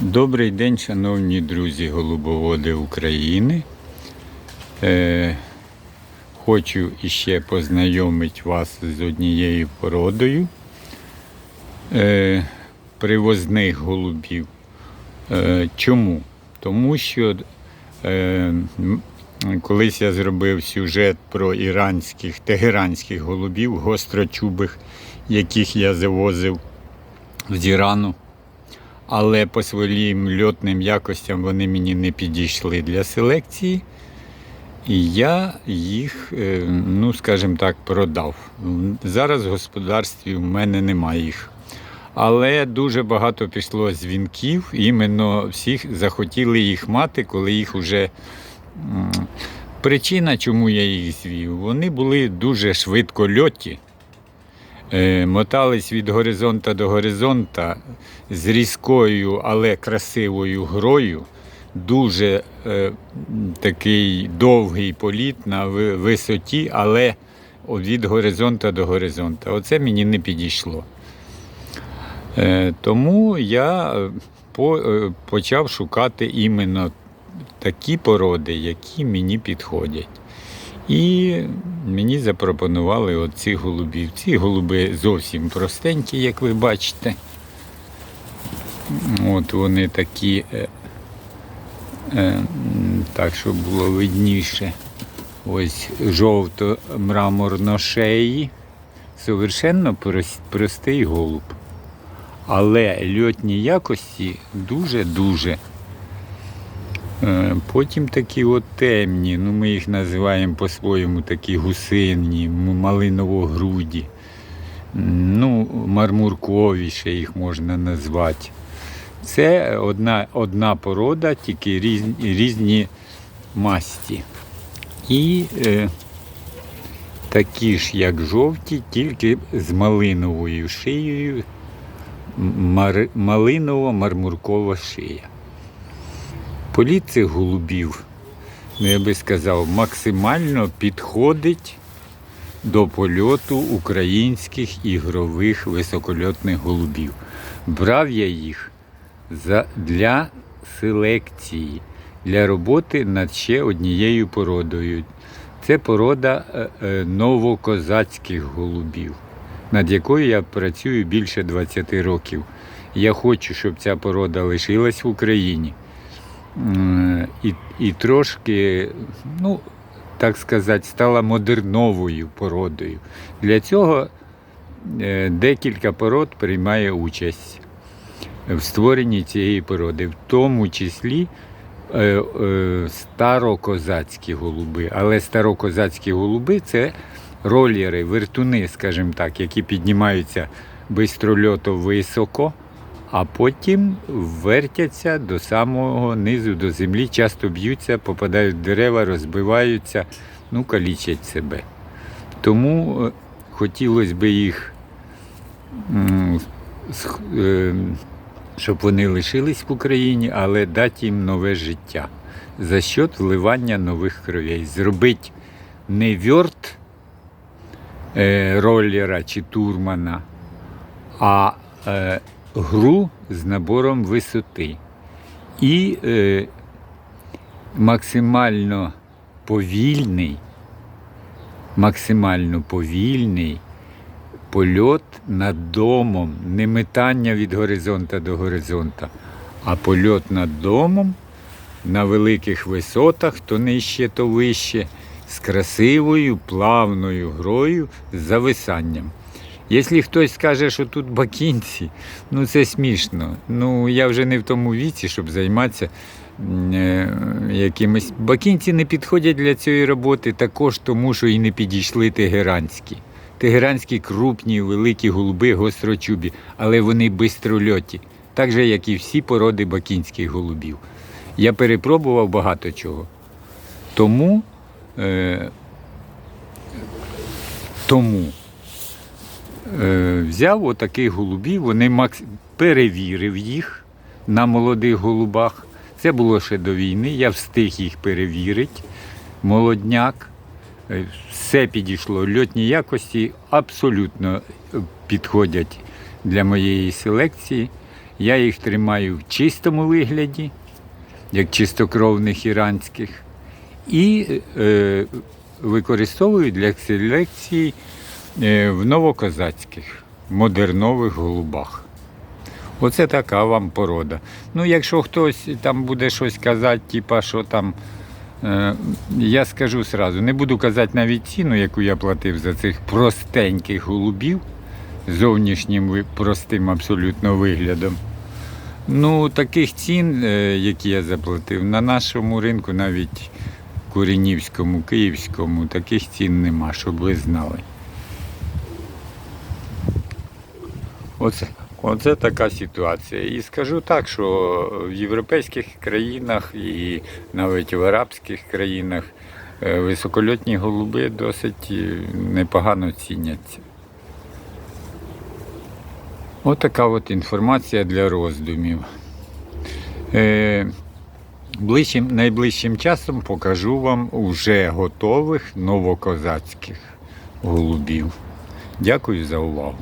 Добрий день, шановні друзі голубоводи України. Е, хочу іще познайомити вас з однією породою е, привозних голубів. Е, чому? Тому що е, колись я зробив сюжет про іранських, тегеранських голубів, гострочубих, яких я завозив з Ірану але по своїм льотним якостям вони мені не підійшли для селекції. І я їх, е, ну скажімо так, продав. Зараз в господарстві в мене немає їх. Але дуже багато пішло дзвінків, іменно всіх захотіли їх мати, коли їх вже. Причина, чому я їх звів, вони були дуже швидко льоті. Е, мотались від горизонта до горизонта з різкою, але красивою грою. Дуже е, такий довгий політ на висоті, але від горизонта до горизонта. Оце мені не підійшло. Е, тому я е, по, е, почав шукати іменно такі породи, які мені підходять. І мені запропонували оці голубів. Ці голуби зовсім простенькі, як ви бачите. От вони такі, е, е, так, щоб було видніше. Ось жовто-мраморно шеї. Совершенно простий голуб. Але льотні якості дуже-дуже. Е, Потім такі от темні, ну ми їх називаємо по-своєму такі гусинні, малиново-груді. Ну, мармурковіше їх можна назвати. Це одна, одна порода, тільки різні, різні масті. І е, такі ж, як жовті, тільки з малиновою шиєю, мар, малиново-мармуркова шия. Політ цих голубів, ну я би сказав, максимально підходить до польоту українських ігрових високольотних голубів. Брав я їх для селекції, для роботи над ще однією породою. Це порода е, е, новокозацьких голубів, над якою я працюю більше 20 років. Я хочу, щоб ця порода лишилась в Україні. М, І, і трошки, ну, так сказати, стала модерновою породою. Для цього е, декілька пород приймає участь в створенні цієї породи, в тому числі е, е, старокозацькі голуби. Але старокозацькі голуби це ролєри, вертуни, скажімо так, які піднімаються бистрольоту високо, а потім вертяться до самого низу, до землі, часто б'ються, попадають в дерева, розбиваються, ну, калічать себе. Тому е, хотілося б їх, е, щоб вони лишились в Україні, але дати їм нове життя за счет вливання нових кровей. Зробити не вьорт е, роллера чи турмана, а гру з набором висоти. І е, максимально повільний, максимально повільний польот над домом, не метання від горизонта до горизонта, а польот над домом на великих висотах, то нижче, то вище, з красивою плавною грою з зависанням. Якщо хтось скаже, що тут бакінці, ну це смішно. Ну я вже не в тому віці, щоб займатися е, якимось. Бакінці не підходять для цієї роботи також тому, що і не підійшли тегеранські. Тегеранські крупні, великі голуби, гострочубі, але вони бистрольоті, так же, як і всі породи бакінських голубів. Я перепробував багато чого. Тому, е, тому взяв отаких голубів, вони макс... перевірив їх на молодих голубах. Це було ще до війни, я встиг їх перевірити. Молодняк. Е, Все підійшло. Льотні якості абсолютно е, підходять для моєї селекції. Я їх тримаю в чистому вигляді, як чистокровних іранських, і е, використовую для селекції е, в новокозацьких модернових голубах. Оце така вам порода. Ну, якщо хтось там буде щось казати, типа, що там. Е, я скажу сразу, не буду казати навіть ціну, яку я платив за цих простеньких голубів зовнішнім простим абсолютно виглядом. Ну, таких цін, е, які я заплатив, на нашому ринку, навіть Куренівському, Київському, таких цін нема, щоб ви знали. Оце, оце така ситуація. І скажу так, що в європейських країнах і навіть в арабських країнах е, високольотні голуби досить е, непогано ціняться. Отака от інформація для роздумів. Е, ближчим, найближчим часом покажу вам уже готових новокозацьких голубів. Дякую за увагу.